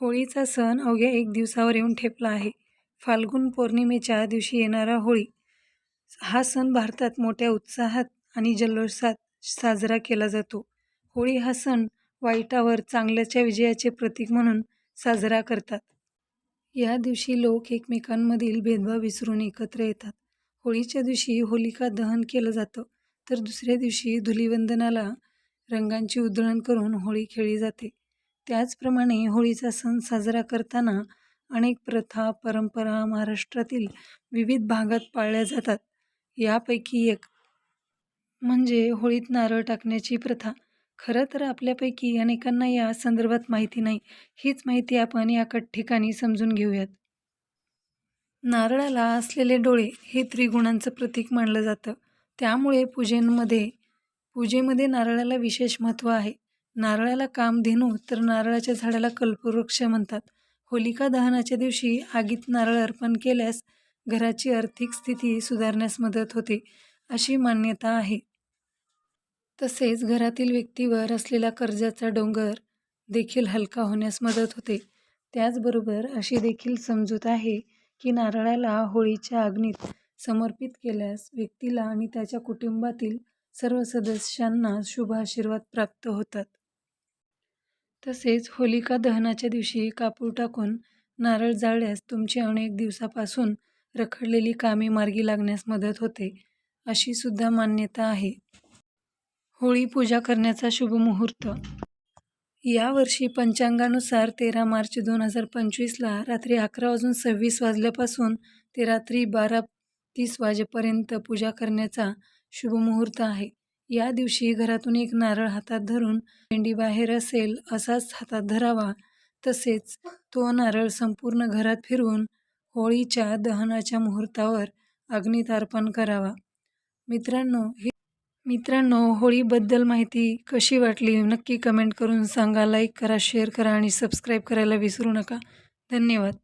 होळीचा सण अवघ्या एक दिवसावर येऊन ठेपला आहे. फाल्गुन पौर्णिमेच्या दिवशी येणारा होळी हा सण भारतात मोठ्या उत्साहात आणि जल्लोषात साजरा केला जातो. होळी हा सण वाईटावर चांगल्याच्या विजयाचे प्रतीक म्हणून साजरा करतात. या दिवशी लोक एकमेकांमधील भेदभाव विसरून एकत्र येतात. होळीच्या दिवशी होलिका दहन केलं जातं तर दुसऱ्या दिवशी धुलिवंदनाला रंगांची उधळण करून होळी खेळली जाते. त्याचप्रमाणे होळीचा सण साजरा करताना अनेक प्रथा, परंपरा महाराष्ट्रातील विविध भागात पाळल्या जातात. यापैकी एक म्हणजे होळीत नारळ टाकण्याची प्रथा. खरं तर आपल्यापैकी अनेकांना या संदर्भात माहिती नाही. हीच माहिती आपण या ठिकाणी समजून घेऊयात. नारळाला असलेले डोळे हे त्रिगुणांचं प्रतीक मानलं जातं. त्यामुळे पूजेमध्ये पूजेमध्ये नारळाला विशेष महत्त्व आहे. नारळाला कामधेनू तर नारळाच्या झाडाला कल्पवृक्ष म्हणतात. होलिका दहनाच्या दिवशी आगीत नारळ अर्पण केल्यास घराची आर्थिक स्थिती सुधारण्यास मदत होते, अशी मान्यता आहे. तसेच घरातील व्यक्तीवर असलेला कर्जाचा डोंगर देखील हलका होण्यास मदत होते. त्याचबरोबर अशी देखील समजूत आहे की नारळाला होळीच्या अग्नीत समर्पित केल्यास व्यक्तीला आणि त्याच्या कुटुंबातील सर्व सदस्यांना शुभ आशीर्वाद प्राप्त होतात. तसेच होलिका दहनाच्या दिवशी कापूर टाकून नारळ जाळल्यास तुमची अनेक दिवसापासून रखडलेली कामे मार्गी लागण्यास मदत होते, अशी सुद्धा मान्यता आहे. होळी पूजा करण्याचा शुभ मुहूर्त यावर्षी पंचांगानुसार तेरा मार्च दोन हजार पंचवीसला रात्री अकरा वाजून सव्वीस वाजल्यापासून ते रात्री बारा तीस वाजेपर्यंत पूजा करण्याचा शुभ मुहूर्त आहे. या दिवशी घरातून एक नारळ हातात धरून भेंडी बाहेर असेल असाच हातात धरावा. तसेच तो नारळ संपूर्ण घरात फिरवून होळीच्या दहनाच्या मुहूर्तावर अग्नीत अर्पण करावा. मित्रांनो ही मित्रांनो होळीबद्दल माहिती कशी वाटली नक्की कमेंट करून सांगा. लाईक करा, शेअर करा आणि सबस्क्राईब करायला विसरू नका. धन्यवाद.